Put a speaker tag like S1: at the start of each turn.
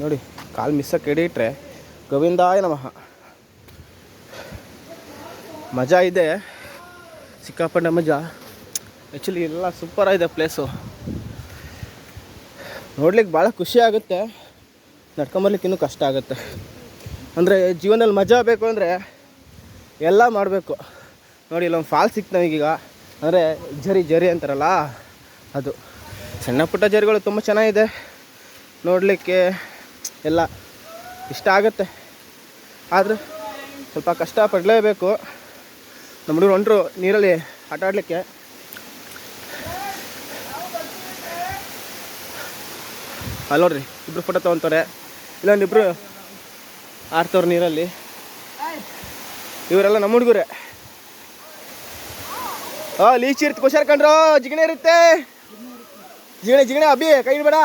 S1: ನೋಡಿ, ಕಾಲು ಮಿಸ್ಸಕ್ಕೆ ಹಿಡಿಟ್ರೆ ಗೋವಿಂದಾಯ ನಮಃ. ಮಜಾ ಇದೆ. ಸಿಕ್ಕಾಪಟ್ಟೆ ಮಜಾ. ಆ್ಯಕ್ಚುಲಿ ಎಲ್ಲ ಸೂಪರಾಗಿದೆ ಪ್ಲೇಸು ನೋಡ್ಲಿಕ್ಕೆ ಭಾಳ ಖುಷಿ ಆಗುತ್ತೆ. ನಡ್ಕೊಂಬರ್ಲಿಕ್ಕೆ ಇನ್ನೂ ಕಷ್ಟ ಆಗುತ್ತೆ. ಅಂದರೆ ಜೀವನದಲ್ಲಿ ಮಜಾ ಬೇಕು ಅಂದರೆ ಎಲ್ಲ ಮಾಡಬೇಕು. ನೋಡಿ, ಇಲ್ಲೊಂದು ಫಾಲ್ ಸಿಕ್ತು ನಮಗೀಗ. ಅಂದರೆ ಜರಿ ಜರಿ ಅಂತಾರಲ್ಲ ಅದು. ಸಣ್ಣ ಪುಟ್ಟ ಜರಿಗಳು ತುಂಬ ಚೆನ್ನಾಗಿದೆ. ನೋಡಲಿಕ್ಕೆ ಎಲ್ಲ ಇಷ್ಟ ಆಗುತ್ತೆ. ಆದರೆ ಸ್ವಲ್ಪ ಕಷ್ಟ ಪಡಲೇಬೇಕು ನಮ್ಮ ಹುಡುಗರು ಹೊಂಟರು ನೀರಲ್ಲಿ ಆಟ ಆಡಲಿಕ್ಕೆ. ಅಲ್ಲಿ ನೋಡ್ರಿ ಇಬ್ಬರು ಫೋಟೋ ತೊಗೊತಾರೆ ಇಲ್ಲೊಂದಿಬ್ಬರು ಆಡ್ತವ್ರು ನೀರಲ್ಲಿ. ಇವರೆಲ್ಲ ನಮ್ಮ ಹುಡುಗರೇ. ಹಾಂ ಲೀಚಿ ಇರುತ್ತೆ ಹುಷಾರ್ ಕಂಡ್ರೋ ಜಿಗಣೆ ಇರುತ್ತೆ. ಜಿಗಣೆ ಜಿಗಣೆ, ಅಭಿ, ಕೈ ಇಡ್ಬೇಡ